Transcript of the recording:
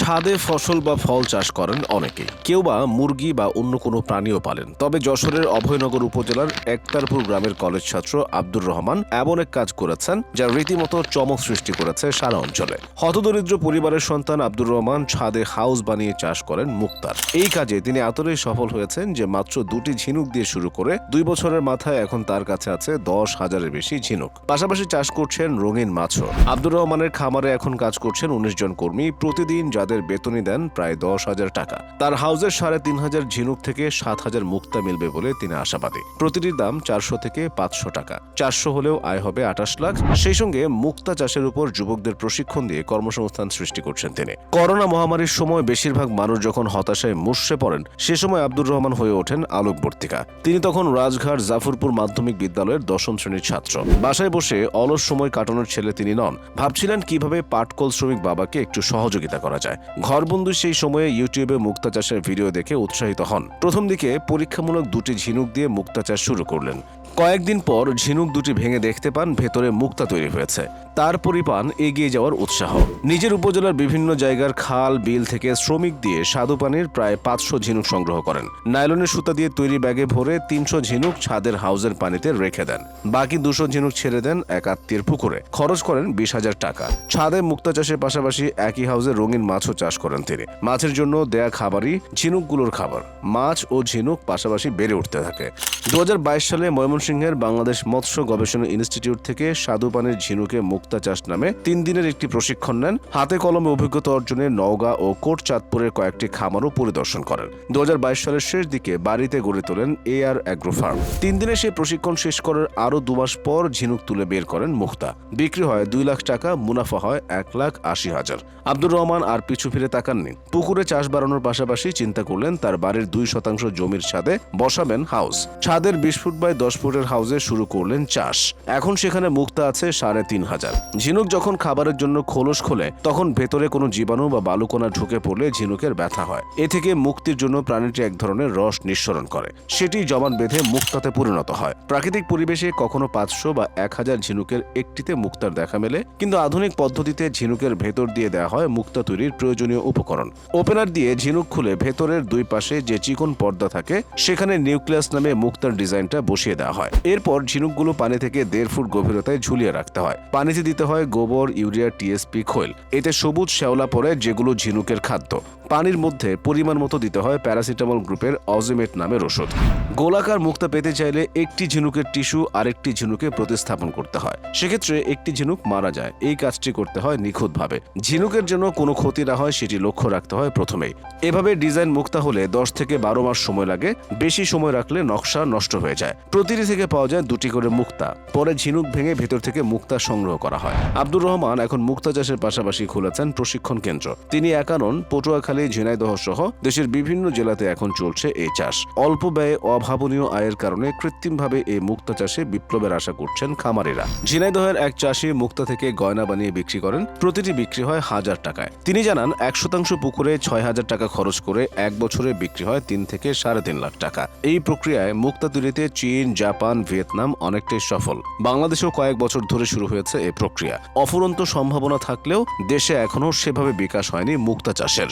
ছাদে ফসল বা ফল চাষ করেন অনেকে কেউ বা মুরগি বা অন্য কোনো প্রাণীও পালেন। তবে যশোরের অভয়নগর উপজেলার একতারপুর গ্রামের কলেজ ছাত্র আব্দুর রহমান এমন এক কাজ করেছেন, যা রীতিমতো চমক সৃষ্টি করেছে সারা অঞ্চলে। হতদরিদ্র পরিবারের সন্তান আব্দুর রহমান ছাদে হাউস বানিয়ে চাষ করেন মুক্তার। এই কাজে তিনি এতটাই সফল হয়েছেন যে মাত্র দুটি ঝিনুক দিয়ে শুরু করে দুই বছরের মাথায় এখন তার কাছে আছে দশ হাজারের বেশি ঝিনুক। পাশাপাশি চাষ করছেন রঙিন মাছও। আব্দুর রহমানের খামারে এখন কাজ করছেন উনিশ জন কর্মী। প্রতিদিন যাদের বেতনই দেন প্রায় দশ হাজার টাকা। তার হাউসের সাড়ে তিন হাজার ঝিনুক থেকে সাত হাজার মুক্তা মিলবে বলে তিনি আশাবাদী। প্রতিটির দাম চারশো থেকে পাঁচশো টাকা। চারশো হলেও আয় হবে আঠাশ লাখ। সেই সঙ্গে মুক্তা চাষের উপর যুবকদের প্রশিক্ষণ দিয়ে কর্মসংস্থান সৃষ্টি করছেন তিনি। করোনা মহামারীর সময় বেশিরভাগ মানুষ যখন হতাশায় মুষড়ে পড়েন, সে সময় আব্দুর রহমান হয়ে ওঠেন আলোকবর্তিকা। তিনি তখন রাজঘাট জাফরপুর মাধ্যমিক বিদ্যালয়ের দশম শ্রেণির ছাত্র। বাসায় বসে অলস সময় কাটানোর ছেলে তিনি নন। ভাবছিলেন কীভাবে পাটকল শ্রমিক বাবাকে একটু সহযোগিতা করা যায়। ঘরবন্দি সেই সময়ে ইউটিউবে মুক্তা চাষের ভিডিও দেখে উৎসাহিত হন। প্রথম দিকে পরীক্ষামূলক দুটি ঝিনুক দিয়ে মুক্তা চাষ শুরু করলেন। কয়েকদিন পর ঝিনুক দুটি ভেঙে দেখতে পান, ভেতরে মুক্তা তৈরি হয়েছে। তারপরই পান এগিয়ে যাওয়ার উৎসাহ। নিজের উপজেলার বিভিন্ন জায়গার খাল, বিল থেকে শ্রমিক দিয়ে স্বাদু পানির প্রায় পাঁচশো ঝিনুক সংগ্রহ করেন। নাইলনের সুতা দিয়ে তৈরি ব্যাগে ভরে তিনশো ঝিনুক ছাদের হাউসের পানিতে রেখে দেন। বাকি দুশো ঝিনুক ছেড়ে দেন এক আত্মীয়ের পুকুরে। খরচ করেন বিশ হাজার টাকা। ছাদে মুক্তা চাষের পাশাপাশি একই হাউজে রঙিন মাছও চাষ করেন তিনি। মাছের জন্য দেয়া খাবারই ঝিনুকগুলোর খাবার। মাছ ও ঝিনুক পাশাপাশি বেড়ে উঠতে থাকে। দু হাজার বাইশ সালে ময়মনসিংহের বাংলাদেশ মৎস্য গবেষণা ইনস্টিটিউট থেকে স্বাদু পানির ঝিনুকে মুক্তা চাষ নামে তিন দিনের একটি প্রশিক্ষণ নেন। হাতে কলমে অভিজ্ঞতা অর্জনে নওগাঁ ও কোট চাঁদপুরের কয়েকটি খামারও পরিদর্শন করেন। দু হাজার বাইশ সালের শেষ দিকে বাড়িতে গড়ে তোলেন এ আর অ্যাগ্রো ফার্ম। তিন দিনে সেই প্রশিক্ষণ শেষ করার আরও দু মাস পর ঝিনুক তুলে বের করেন মুক্তা। বিক্রি হয় দুই লাখ টাকা, মুনাফা হয় এক লাখ আশি হাজার। আব্দুর রহমান আর পিছু ফিরে তাকাননি। পুকুরে চাষ বাড়ানোর পাশাপাশি চিন্তা করলেন তার বাড়ির দুই শতাংশ জমির ছাদে বসাবেন হাউস। ছাদের বিশ ফুট বাই দশ ফুটের হাউসে শুরু করলেন চাষ। এখন সেখানে মুক্তা আছে সাড়ে তিন হাজার। ঝিনুক যখন খাবারের জন্য খোলস খোলে, তখন ভেতরে কোনো জীবাণু বা বালুকণা ঢুকে পড়লে ঝিনুকের ব্যথা হয়। এ থেকে মুক্তির জন্য প্রাণীটি এক ধরনের রস নিঃসরণ করে। সেটি জমাট বেঁধে মুক্তাতে পরিণত হয়। প্রাকৃতিক পরিবেশে কখনো পাঁচশো বা এক হাজার ঝিনুকের একটিতে মুক্তার দেখা মেলে, কিন্তু আধুনিক পদ্ধতিতে ঝিনুকের ভেতর দিয়ে দেওয়া হয় মুক্তা তৈরির প্রয়োজনীয় উপকরণ। ওপেনার দিয়ে ঝিনুক খুলে ভেতরের দুই পাশে যে চিকন পর্দা থাকে, সেখানে নিউক্লিয়াস নামে মুক্তার ডিজাইনটা বসিয়ে দেওয়া হয়। এরপর ঝিনুকগুলো পানি থেকে দেড় ফুট গভীরতায় ঝুলিয়ে রাখতে হয়। পানিতে দিতে হয় গোবর, ইউরিয়া, টিএসপি, খৈল। এতে সবুজ শ্যাওলা পড়ে যেগুলো ঝিনুকের খাদ্য। পানির মধ্যে পরিমাণ মতো দিতে হয় প্যারাসিটামল গ্রুপের অজিমেট নামের ওষুধ গোলাকার মুক্তা পেতে চাইলে একটি ঝিনুকের টিস্যু আরেকটি ঝিনুকে প্রতিস্থাপন করতে হয়। সেক্ষেত্রে একটি ঝিনুক মারা যায়। এই কাজটি করতে হয় নিখুঁতভাবে। ঝিনুকের জন্য কোনো ক্ষতি না হয়, সেটি লক্ষ্য রাখতে হয় প্রথমেই। এভাবে ডিজাইন মুক্তা হলে দশ থেকে বারো মাস সময় লাগে। বেশি সময় রাখলে নকশা নষ্ট হয়ে যায়। প্রতিটি থেকে পাওয়া যায় দুটি করে মুক্তা। পরে ঝিনুক ভেঙে ভেতর থেকে মুক্তা সংগ্রহ করা হয়। আব্দুর রহমান এখন মুক্তা চাষের পাশাপাশি খুলেছেন প্রশিক্ষণ কেন্দ্র। তিনি একানন পটুয়াখালী ঝিনাইদহ সহ দেশের বিভিন্ন জেলাতে এখন চলছে এই চাষ। অল্প ব্যয়ে অভাবনীয় আয়ের কারণে কৃত্রিমভাবে এই মুক্তা চাষে বিপ্লবের আশা করছেন খামারিরা। ঝিনাইদহের এক চাষি মুক্তা থেকে গয়না বানিয়ে বিক্রি করেন, প্রতিটি বিক্রি হয় হাজার টাকায়। তিনি জানান, এক শতাংশ পুকুরে ছয় হাজার টাকা খরচ করে এক বছরে বিক্রি হয় তিন থেকে সাড়ে তিন লাখ টাকা। এই প্রক্রিয়ায় মুক্তা তৈরিতে চীন, জাপান, ভিয়েতনাম অনেকটাই সফল। বাংলাদেশেও কয়েক বছর ধরে শুরু হয়েছে এই প্রক্রিয়া। অফুরন্ত সম্ভাবনা থাকলেও দেশে এখনও সেভাবে বিকাশ হয়নি মুক্তা চাষের।